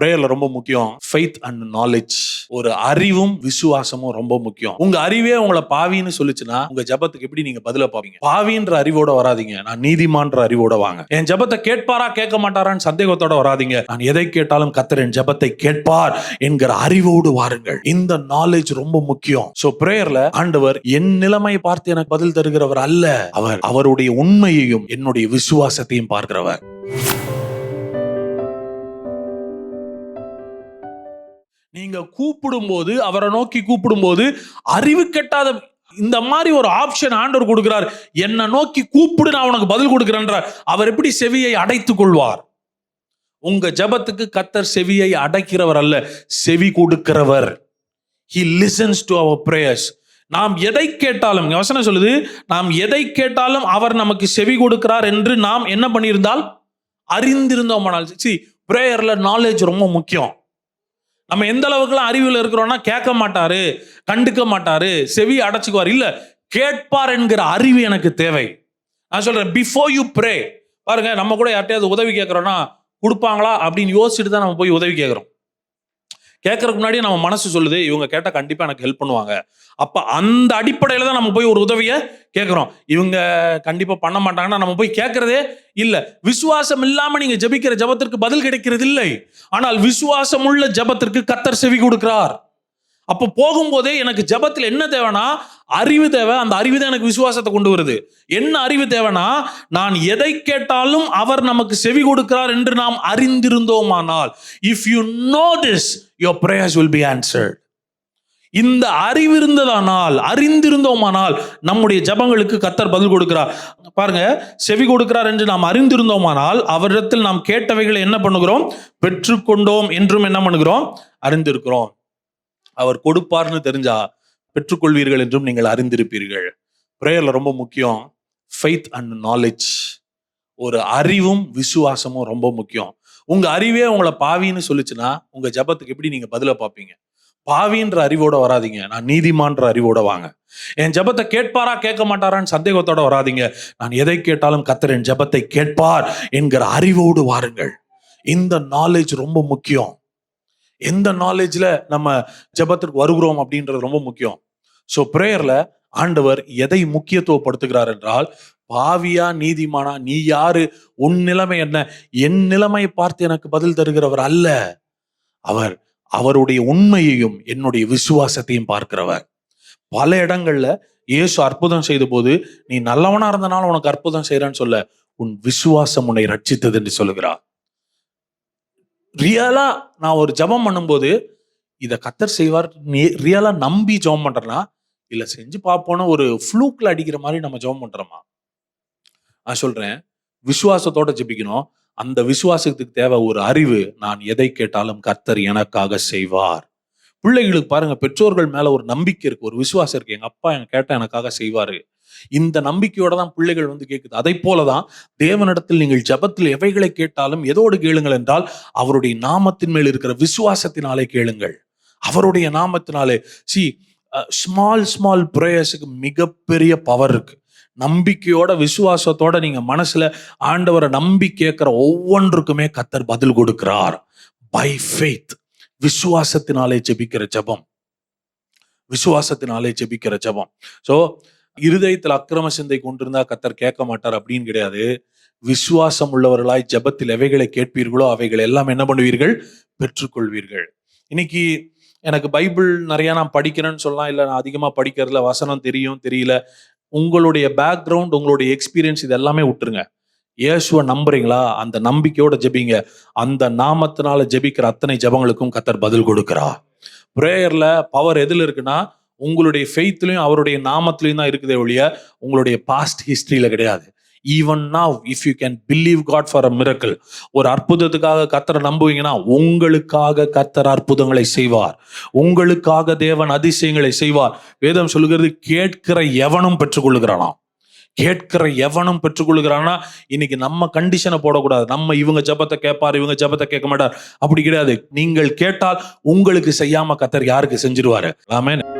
ப்ரேயர்ல ரொம்ப முக்கியம். Faith and knowledge ஒரு அறிவும் விசுவாசமும் ரொம்ப முக்கியம். உங்க அறிவே உங்களை பாவின்னு சொல்லிச்சுன்னா உங்க ஜபத்துக்கு எப்படி நீங்க பதில பாவீங்க? பாவின்ற அறிவோட வராதீங்க. நான் நீதிமான்ற அறிவோட வாங்க. என் ஜபத்தை கேட்பாரா கேட்க மாட்டாரான்னு சந்தேகத்தோட வராதீங்க. நான் எதை கேட்டாலும் கத்தர் என் ஜபத்தை கேட்பார் என்கிற அறிவோடு வாருங்கள். இந்த நாலேஜ் ரொம்ப முக்கியம். சோ பிரேயர்ல ஆண்டவர் என் நிலைமை பார்த்து எனக்கு பதில் தருகிறவர் அல்ல. அவர் அவருடைய உண்மையையும் என்னுடைய விசுவாசத்தையும் பார்க்கிறவர். நீங்க கூப்பிடும்போது அவரை நோக்கி கூப்பிடும்போது அறிவு கெட்டாத இந்த மாதிரி ஒரு ஆப்ஷன் ஆண்டவர் கொடுக்கிறார். என்னை நோக்கி கூப்பிடு நான் உனக்கு பதில் கொடுக்குறேன்றார். அவர் எப்படி செவியை அடைத்துக் கொள்வார்? உங்க ஜபத்துக்கு கத்தர் செவியை அடைக்கிறவர் அல்ல செவி கொடுக்கிறவர். He listens to our prayers நாம் எதை கேட்டாலும் யோசனை வசனம் சொல்லுது நாம் எதை கேட்டாலும் அவர் நமக்கு செவி கொடுக்கிறார் என்று நாம் என்ன பண்ணியிருந்தால் அறிந்திருந்தோமானால் சி பிரேயர்ல நாலேஜ் ரொம்ப முக்கியம். நம்ம எந்த அளவுக்குலாம் அறிவில் இருக்கிறோம்னா கேட்க மாட்டாரு கண்டுக்க மாட்டாரு செவி அடைச்சிக்குவார். இல்ல கேட்பார் என்கிற அறிவு எனக்கு தேவை. நான் சொல்றேன் பிஃபோர் யூ ப்ரே பாருங்க நம்ம கூட யார்ட்டையாவது உதவி கேட்குறோன்னா கொடுப்பாங்களா அப்படின்னு யோசிச்சுட்டு தான் நம்ம போய் உதவி கேட்குறோம். கேட்கறதுக்கு முன்னாடி நம்ம மனசு சொல்லுது இவங்க கேட்டால் கண்டிப்பாக எனக்கு ஹெல்ப் பண்ணுவாங்க. அப்போ அந்த அடிப்படையில் தான் நம்ம போய் ஒரு உதவியை கேட்குறோம் இவங்க கண்டிப்பாக பண்ண மாட்டாங்கன்னா நம்ம போய் கேட்கறதே இல்லை. விசுவாசம் இல்லாமல் நீங்கள் ஜெபிக்கிற ஜபத்திற்கு பதில் கிடைக்கிறது இல்லை. ஆனால் விசுவாசம் உள்ள ஜபத்திற்கு கத்தர் செவி கொடுக்கிறார். அப்போ போகும்போதே எனக்கு ஜபத்தில் என்ன தேவைன்னா அறிவு தேவை அந்த அறிவு தான் எனக்கு விசுவாசத்தை கொண்டு வருது. என்ன அறிவு தேவைன்னா நான் எதை கேட்டாலும் அவர் நமக்கு செவி கொடுக்கிறார் என்று நாம் அறிந்திருந்தோமானால் if you know this your prayers will be answered இந்த அறிவு இருந்ததானால் அறிந்திருந்தோமானால் நம்முடைய ஜபங்களுக்கு கத்தர் பதில் கொடுக்கிறார். பாருங்க செவி கொடுக்கிறார் என்று நாம் அறிந்திருந்தோமானால் அவரிடத்தில் நாம் கேட்டவைகளை என்ன பண்ணுகிறோம்? பெற்றுக்கொண்டோம் என்றும் என்ன பண்ணுகிறோம்? அறிந்திருக்கிறோம். அவர் கொடுப்பார்னு தெரிஞ்சா பெற்றுக்கொள்வீர்கள் என்றும் நீங்கள் அறிந்திருப்பீர்கள். பிரேயர்ல ரொம்ப முக்கியம். ஃபெய்த் அண்ட் நாலேஜ் ஒரு அறிவும் விசுவாசமும் ரொம்ப முக்கியம். உங்க அறிவே உங்களை பாவின்னு சொல்லிச்சுன்னா உங்க ஜபத்துக்கு எப்படி நீங்க பதில பார்ப்பீங்க? பாவின்ற அறிவோட வராதீங்க. நான் நீதிமான்ற அறிவோட வாங்க. என் ஜபத்தை கேட்பாரா கேட்க மாட்டாரான்னு சந்தேகத்தோட வராதீங்க. நான் எதை கேட்டாலும் கத்தர் என் ஜபத்தை கேட்பார் என்கிற அறிவோடு வாருங்கள். இந்த நாலேஜ் ரொம்ப முக்கியம். எந்த நாலேஜில் நம்ம ஜபத்திற்கு வருகிறோம் அப்படின்றது ரொம்ப முக்கியம். ஸோ ப்ரேயர்ல ஆண்டவர் எதை முக்கியத்துவப்படுத்துகிறார் என்றால் பாவியா நீதிமானா நீ யாரு உன் நிலைமை என்ன என் நிலைமையை பார்த்து எனக்கு பதில் தருகிறவர் அல்ல. அவர் அவருடைய உண்மையையும் என்னுடைய விசுவாசத்தையும் பார்க்கிறவர். பல இடங்கள்ல இயேசு அற்புதம் செய்த போது நீ நல்லவனா இருந்தனால உனக்கு அற்புதம் செய்யறேன்னு சொல்ல உன் விசுவாசம் உன்னை ரட்சித்தது என்று சொல்லுகிறார். ரியலா நான் ஒரு ஜெபம் பண்ணும்போது இதை கத்தர் செய்வார் நீ ரியலா நம்பி ஜெபம் பண்றேன்னா இல்லை செஞ்சு பார்ப்போன்னு ஒரு ஃப்ளூக்கில் அடிக்கிற மாதிரி நம்ம ஜெபம் பண்றோமா? நான் சொல்றேன். விசுவாசத்தோட ஜெபிக்கணும். அந்த விசுவாசத்துக்கு தேவை ஒரு அறிவு. நான் எதை கேட்டாலும் கர்த்தர் எனக்காக செய்வார். பிள்ளைகளுக்கு பாருங்க பெற்றோர்கள் மேல ஒரு நம்பிக்கை இருக்கு. ஒரு விசுவாசம் இருக்கு. எங்க அப்பா என் கேட்டா எனக்காக செய்வாரு. இந்த நம்பிக்கையோட தான் பிள்ளைகள் வந்து கேட்குது அதை போலதான் தேவனிடத்தில் நீங்கள் ஜபத்தில் எவைகளை கேட்டாலும் எதோடு கேளுங்கள் என்றால் அவருடைய நாமத்தின் மேல் இருக்கிற விசுவாசத்தினாலே கேளுங்கள். அவருடைய நாமத்தினாலே. சி ஸ்மால் ஸ்மால் ப்ரேயர்ஸுக்கு மிகப்பெரிய பவர் இருக்குது நம்பிக்கையோட விசுவாசத்தோட நீங்க மனசுல ஆண்டவரை நம்பி கேட்கிற ஒவ்வொன்றுக்குமே கத்தர் பதில் கொடுக்கிறார். பை ஃபெய்த் விசுவாசத்தினாலே ஜெபிக்கிற ஜெபம். விசுவாசத்தினாலே ஜெபிக்கிற ஜெபம். ஸோ இருதயத்தில் அக்கிரம சிந்தை கொண்டிருந்தா கத்தர் கேட்க மாட்டார் அப்படின்னு கிடையாது. விசுவாசம் உள்ளவர்களாய் ஜெபத்தில் எவைகளை கேட்பீர்களோ அவைகள் எல்லாம் என்ன பண்ணுவீர்கள்? பெற்றுக்கொள்வீர்கள். இன்னைக்கு எனக்கு பைபிள் நிறையா நான் படிக்கிறேன்னு சொல்லலாம் இல்லை நான் அதிகமாக படிக்கிறதுல வசனம் தெரியும் தெரியல. உங்களுடைய பேக்ரவுண்ட் உங்களுடைய எக்ஸ்பீரியன்ஸ் இது எல்லாமே விட்டுருங்க. இயேசுவை நம்புறீங்களா? அந்த நம்பிக்கையோட ஜெபிங்க. அந்த நாமத்தினால ஜெபிக்கிற அத்தனை ஜெபங்களுக்கும் கத்தர் பதில் கொடுக்குறா ப்ரேயர்ல பவர் எதில் இருக்குன்னா உங்களுடைய ஃபெய்த்லையும் அவருடைய நாமத்திலையும் தான் இருக்குதே ஒழிய உங்களுடைய பாஸ்ட் ஹிஸ்ட்ரியில் கிடையாது. Even now if you can believe God for a miracle ஒரு அற்புதத்துக்காக கத்தரை நம்புவீங்கன்னா உங்களுக்காக கத்தர் அற்புதங்களை செய்வார். உங்களுக்காக தேவன் அதிசயங்களை செய்வார். வேதம் சொல்கிறது கேட்கிற எவனும் பெற்றுக்கொள்ளுகிறானாம் கேட்கிற எவனும் பெற்றுக்கொள்ளுகிறானா? இன்னைக்கு நம்ம கண்டிஷனை போடக்கூடாது. நம்ம இவங்க ஜபத்தை கேட்பார் இவங்க ஜபத்தை கேட்க மாட்டார். அப்படி கிடையாது. நீங்கள் கேட்டால் உங்களுக்கு செய்யாம கத்தர் யாருக்கு செஞ்சிருவாரு? ஆமென்